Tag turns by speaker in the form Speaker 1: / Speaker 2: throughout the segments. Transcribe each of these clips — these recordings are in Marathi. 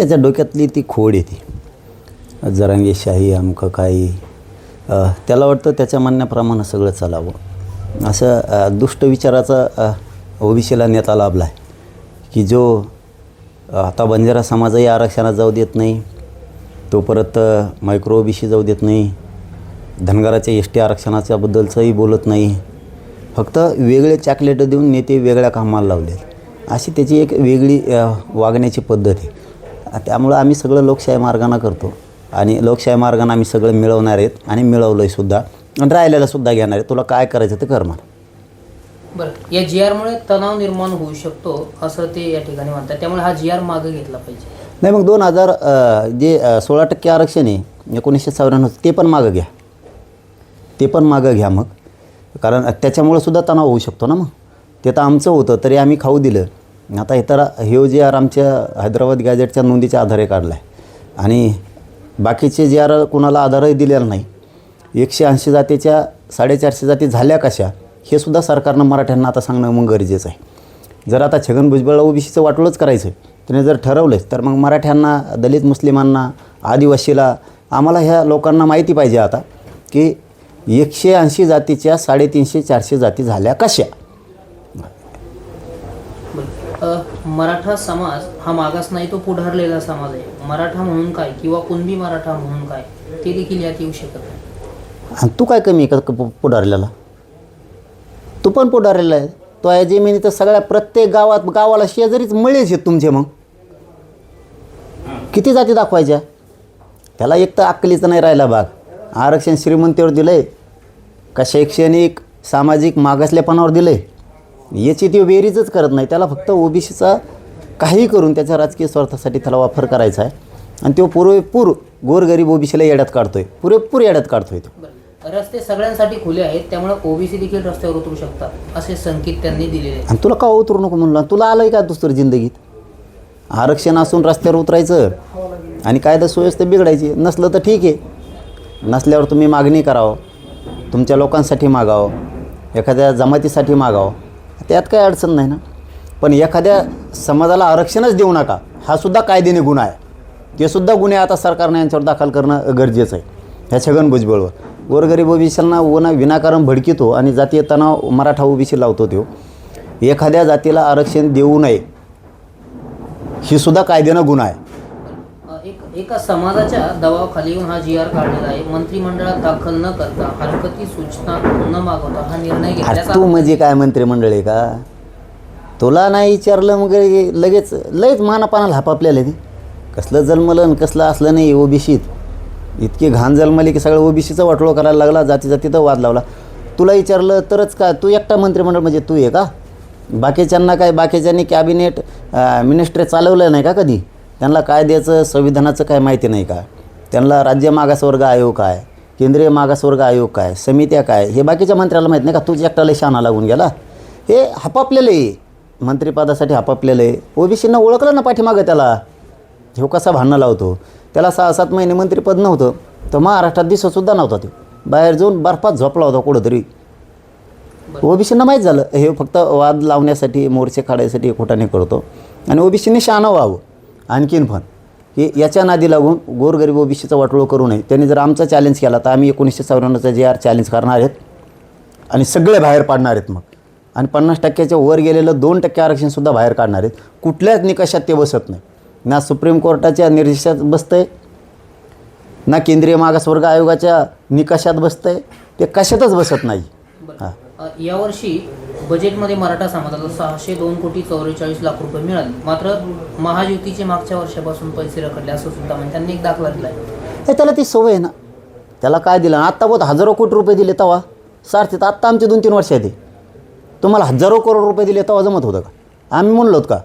Speaker 1: त्याच्या डोक्यातली ती खोड येते जरांगेशाही अमकं काही त्याला वाटतं त्याच्या म्हणण्याप्रमाणे सगळं चालावं. असं दुष्ट विचाराचा ओबीसीला नेता लाभला आहे. की जो आता बंजारा समाजही आरक्षणात जाऊ देत नाही तो परत मायक्रो ओबीसी जाऊ देत नाही धनगराच्या एस टी आरक्षणाच्याबद्दलचंही बोलत नाही. फक्त वेगळे चॉकलेटं देऊन नेते वेगळ्या कामाला लावले अशी त्याची एक वेगळी वागण्याची पद्धत आहे. त्यामुळं आम्ही सगळं लोकशाही मार्गानं करतो. आणि लोकशाही मार्गानं आम्ही सगळं मिळवणार आहेत आणि मिळवलं आहे सुद्धा. आणि राहिलेलं सुद्धा घेणार आहे तुला काय करायचं ते कर म्हणा
Speaker 2: बरं. या जी आरमुळे तणाव निर्माण होऊ शकतो असं ते या ठिकाणी म्हणतात. त्यामुळे हा जी आर मागे घेतला पाहिजे.
Speaker 1: नाही मग दोन हजार जे सोळा टक्के आरक्षण आहे एकोणीसशे चौऱ्याण्णव ते पण मागं घ्या. ते पण मागं घ्या मग. कारण त्याच्यामुळं सुद्धा तणाव होऊ शकतो ना मग. ते तर आमचं होतं तरी आम्ही खाऊ दिलं. आता हे तर हे जे आर आमच्या हैदराबाद गॅजेटच्या नोंदीच्या आधारे काढला आहे आणि बाकीचे जे आर कुणाला आधारही दिलेला नाही. एकशे ऐंशी जातीच्या साडेचारशे जाती झाल्या कशा हे सुद्धा सरकारनं मराठ्यांना आता सांगणं मग गरजेचं आहे. जर आता छगन भुजबळला ओबीसीचं वाटोळंच करायचं त्याने जर ठरवलंच तर मग मराठ्यांना दलित मुस्लिमांना आदिवासीला आम्हाला ह्या लोकांना माहिती पाहिजे आता की एकशे ऐंशी जातीच्या साडेतीनशे चारशे जाती झाल्या कशा.
Speaker 2: मराठा समाज हा मागास नाही तो पुढारलेला समाज आहे. मराठा म्हणून काय किंवा कुणबी मराठा म्हणून काय ते देखील यात येऊ शकत नाही.
Speaker 1: आणि तू काय कमी आहे का पुढारलेला? तू पण पुढारलेला आहे. तो आहे जमिनी तर सगळ्या प्रत्येक गावात गावाला शेजारीच मळेच आहेत तुमचे मग. किती जाती दाखवायच्या? त्याला एक तर अक्कलीचं नाही राहिला भाग. आरक्षण श्रीमंतीवर दिलं आहे का शैक्षणिक सामाजिक मागासलेपणावर दिलं आहे याची ती बेरीजच करत नाही. त्याला फक्त ओबीसीचा काही करून त्याच्या राजकीय स्वार्थासाठी त्याला वापर करायचा आहे. आणि तो पुरेपूर गोरगरीब ओबीसीला येड्यात काढतोय. पुरेपूर येड्यात काढतोय तो.
Speaker 2: रस्ते सगळ्यांसाठी खुले आहेत. त्यामुळे ओबीसी देखील रस्त्यावर उतरू शकतात असे संकेत त्यांनी दिलेले आहेत.
Speaker 1: आणि तुला का उतरू नको म्हणलं तुला आलं आहे का दुसरं जिंदगीत? आरक्षण असून रस्त्यावर उतरायचं आणि कायदा सुव्यवस्था बिघडायची. नसलं तर ठीक आहे. नसल्यावर तुम्ही मागणी करावं. तुमच्या लोकांसाठी मागावं. एखाद्या जमातीसाठी मागावं. त्यात काही अडचण नाही ना. पण एखाद्या समाजाला आरक्षणच देऊ नका हा सुद्धा कायद्याने गुन्हा आहे. ते सुद्धा गुन्हे आता सरकारने यांच्यावर दाखल करणं गरजेचं आहे. ह्या छगन भुजबळवर. गोरगरीब ओबीसींना उन्हा विनाकारण भडकितो आणि जातीय तणाव मराठा ओबीसी लावतो तो एखाद्या जातीला आरक्षण देऊ नये ही सुद्धा कायद्यानं गुन्हा आहे.
Speaker 2: एका समाजाच्या दबावाखाली येऊन हा जी आर काढलेला आहे. मंत्रिमंडळात दाखल न करता हरकती सूचना न मागवता हा निर्णय घेतल्याचा
Speaker 1: तू म्हणजे काय मंत्रिमंडळ आहे का? तुला नाही विचारलं मग हे लगेच लयच मानापानाला हापापल्याला ते. कसलं जन्मलं कसलं असलं नाही ओबीसीत. इतकी घाण जन्मली की सगळं ओबीसीचा वाटलो करायला लागला जाती जातीचा वाद लावला. तुला विचारलं तरच का? तू एकटा मंत्रिमंडळ म्हणजे तू आहे का? बाकीच्यांना काय बाकीच्यांनी कॅबिनेट मिनिस्टर चालवलं नाही का कधी? त्यांना कायद्याचं संविधानाचं काय माहिती नाही का? त्यांना राज्य मागासवर्ग आयोग काय? केंद्रीय मागासवर्ग आयोग काय? समित्या काय? हे बाकीच्या मंत्र्याला माहीत नाही का? तुझ्या एकट्याला शाना लागून गेला. हे हपापलेलं आहे. मंत्रिपदासाठी हपापलेलं आहे. ओबीसीनं ओळखलं ना पाठीमागं त्याला? ह्यो कसा भांडणं लावतो? त्याला सहा सात महिने मंत्रिपद नव्हतं. तर महाराष्ट्रात दिसतसुद्धा नव्हता तो बाहेर जाऊन बर्फात झोपला होता कुठंतरी. ओबीसीनं माहीत झालं. हे फक्त वाद लावण्यासाठी मोर्चे काढायसाठी खोटाने करतो. आणि ओबीसीने शहाणं व्हावं. आणखीन पण की याच्या नादी लागून गोरगरीब ओबीसीचा वाटोळ करू नये. त्यांनी जर आमचा चॅलेंज केला तर आम्ही एकोणीसशे चौऱ्याण्णवचा जे आर चॅलेंज करणार आहेत आणि सगळे बाहेर पाडणार आहेत मग. आणि पन्नास टक्क्याच्या वर गेलेलं दोन टक्के आरक्षणसुद्धा बाहेर काढणार आहेत. कुठल्याच निकषात ते बसत नाही. ना सुप्रीम कोर्टाच्या निर्देशात बसतं आहे ना केंद्रीय मागासवर्ग आयोगाच्या निकषात बसतं आहे ते कशातच बसत नाही. हां
Speaker 2: यावर्षी बजेटमध्ये मराठा समाजाला सहाशे दोन कोटी चौवेचाळीस लाख रुपये मिळाले. मात्र महायुतीचे मागच्या वर्षापासून पैसे रखडले असं सुद्धा म्हणजे त्यांनी एक दाखला दिला आहे
Speaker 1: त्याला ती सवय आहे ना. त्याला काय दिलं? आत्ता बहुत हजारो कोटी रुपये दिले तवा. सारथीत आत्ता आमचे दोन तीन वर्ष आहे ते तुम्हाला हजारो करोड रुपये दिले तेव्हा जमत होतं का? आम्ही म्हणलोत का?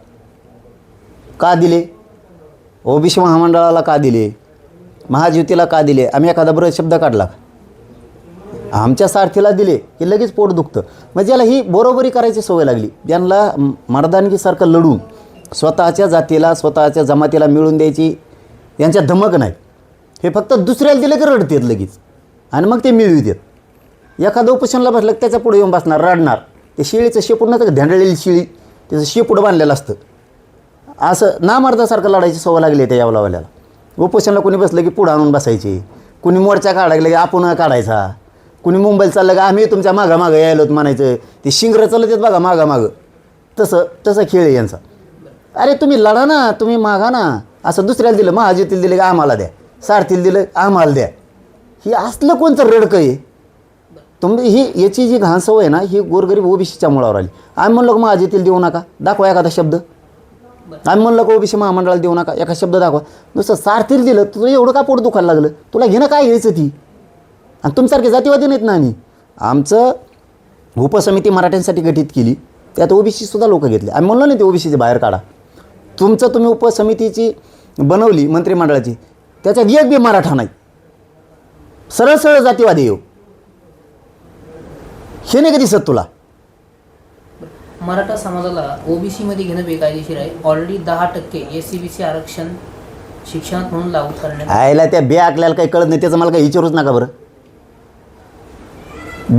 Speaker 1: का दिले? ओबीसी महामंडळाला का दिले? महाज्योतीला का दिले? आम्ही एखादा बरं शब्द काढला का? आमच्या सारथीला दिले की लगेच पोट दुखतं. म्हणजे याला ही बरोबरी करायची सवय लागली. त्यांना मर्दानगीसारखं लढून स्वतःच्या जातीला स्वतःच्या जमातीला मिळून द्यायची यांच्या धमक नाही. हे फक्त दुसऱ्याला दिलं की रडतात लगेच. आणि मग ते मिळवी देत एखादं उपोषणला बसलं की त्याच्या पुढे येऊन बसणार रडणार. ते शिळीचं शेपूड नसतं का? धेंडलेली शिळी त्याचं शेपूड बांधलेलं असतं. असं नामर्दासारखं लढायची सवय लागली त्या यावलावाल्याला. उपोषणला कोणी बसलं की पुढं आणून बसायची. कुणी मोर्चा काढायला की आपण काढायचा. कुणी मुंबईला चाललं का आम्ही तुमच्या मागा मागं यायलो म्हणायचं. ते शिंगरं चालत आहेत बघा मागा मागं तसं तसं खेळ आहे यांचा. अरे तुम्ही लढा ना तुम्ही मागा ना. असं दुसऱ्याला दिलं महाजीतील दिलं की आम्हाला द्या. सारथीला दिलं आम्हाला द्या. हे असलं कोणतं रडकं आहे? तुम्ही ही याची जी घाण सवय आहे ना ही गोरगरीब ओबीसीच्या मुळावर आली. आम्ही म्हणलो की महाजीतील देऊ नका? दाखवा एखादा शब्द. आम्ही म्हणलं की ओबीसी महामंडळाला देऊ नका? एका शब्द दाखवा. नुसतं सारथीला दिलं तुला एवढं का पोट दुखायला लागलं? तुला घेणं काय घ्यायचं ती? आणि तुमच्यासारखे जातीवादी नाहीत ना आम्ही. आमचं उपसमिती मराठ्यांसाठी गठीत केली. त्यात ओबीसी सुद्धा लोक घेतले. आम्ही म्हणलो नाही ते ओबीसीचे बाहेर काढा. तुमचं तुम्ही उपसमितीची बनवली मंत्रिमंडळाची त्याच्यात एक बी मराठा नाही. सरळ सरळ जातीवादी येऊ हे. नाही का दिसत तुला?
Speaker 2: मराठा समाजाला ओबीसी मध्ये घेणं बेकायदेशीर आहे. ऑलरेडी दहा टक्के एस सी बी सी आरक्षण शिक्षणात म्हणून लागू करण्यात
Speaker 1: आयला त्या बे अकल्याला काही कळत नाही त्याचं मला काही विचारूच नका बरं.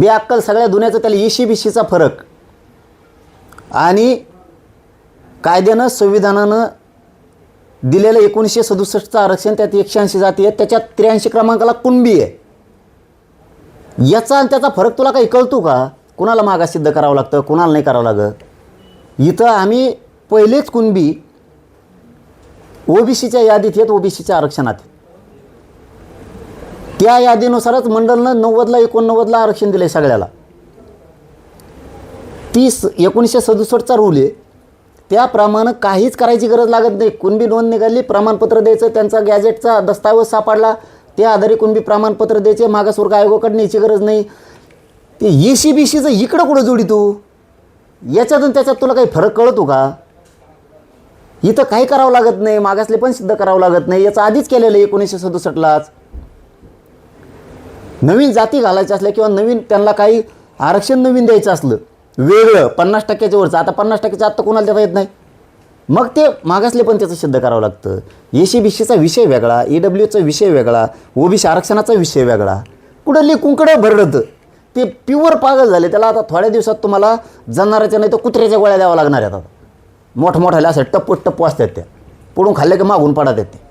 Speaker 1: बेअक्कल सगळ्या दुनियाचं त्याला इशी बिशीचा फरक. आणि कायद्यानं संविधानानं दिलेलं एकोणीसशे सदुसष्टचं आरक्षण त्यात एकशे ऐंशी जाती आहेत त्याच्यात त्र्याऐंशी क्रमांकाला कुणबी आहे? याचा आणि त्याचा फरक तुला काही कळतो का? कुणाला मागास सिद्ध करावं लागतं कुणाला नाही करावं लागत? इथं आम्ही पहिलेच कुणबी ओबीसीच्या यादीत आहेत ओबीसीच्या आरक्षणात त्या यादीनुसारच मंडळनं नव्वदला एकोणनव्वदला आरक्षण दिलं आहे सगळ्याला. तीस एकोणीसशे सदुसष्टचा रूल आहे. त्याप्रमाणे काहीच करायची गरज लागत नाही. कुणबी नोंद निघाली प्रमाणपत्र द्यायचं त्यांचा गॅजेटचा दस्तावेज सापडला त्या आधारे कुणबी प्रमाणपत्र द्यायचे मागासवर्ग आयोगाकडे न्यायची गरज नाही. ते ई सी बी सीचं इकडं कुठं जोडी तू? याच्यातून त्याच्यात तुला काही फरक कळतो का? इथं काही करावं लागत नाही मागासले पण सिद्ध करावं लागत नाही. याचं आधीच केलेलं आहे एकोणीसशे सदुसष्टलाच. नवीन जाती घालायच्या असल्या किंवा नवीन त्यांना काही आरक्षण नवीन द्यायचं असलं वेगळं पन्नास टक्क्याच्या वरचं आता पन्नास टक्क्याचं आत्ता कोणाला देता येत नाही? मग ते मागासले पण त्याचं सिद्ध करावं लागतं. ए सी बी सीचा विषय वेगळा ए डब्ल्यूचा विषय वेगळा ओबीसी आरक्षणाचा विषय वेगळा. कुठं लिकुंकडं भरडतं? ते प्युअर पागल झाले. त्याला आता थोड्या दिवसात तुम्हाला जनावराच्या नाही तर कुत्र्याच्या गोळ्या द्याव्या लागणार आहेत आता. मोठमोठ्याला असं टप्पू टप्पू असतात त्या. पुढून खाल्ले की मागून पडत आहेत ते.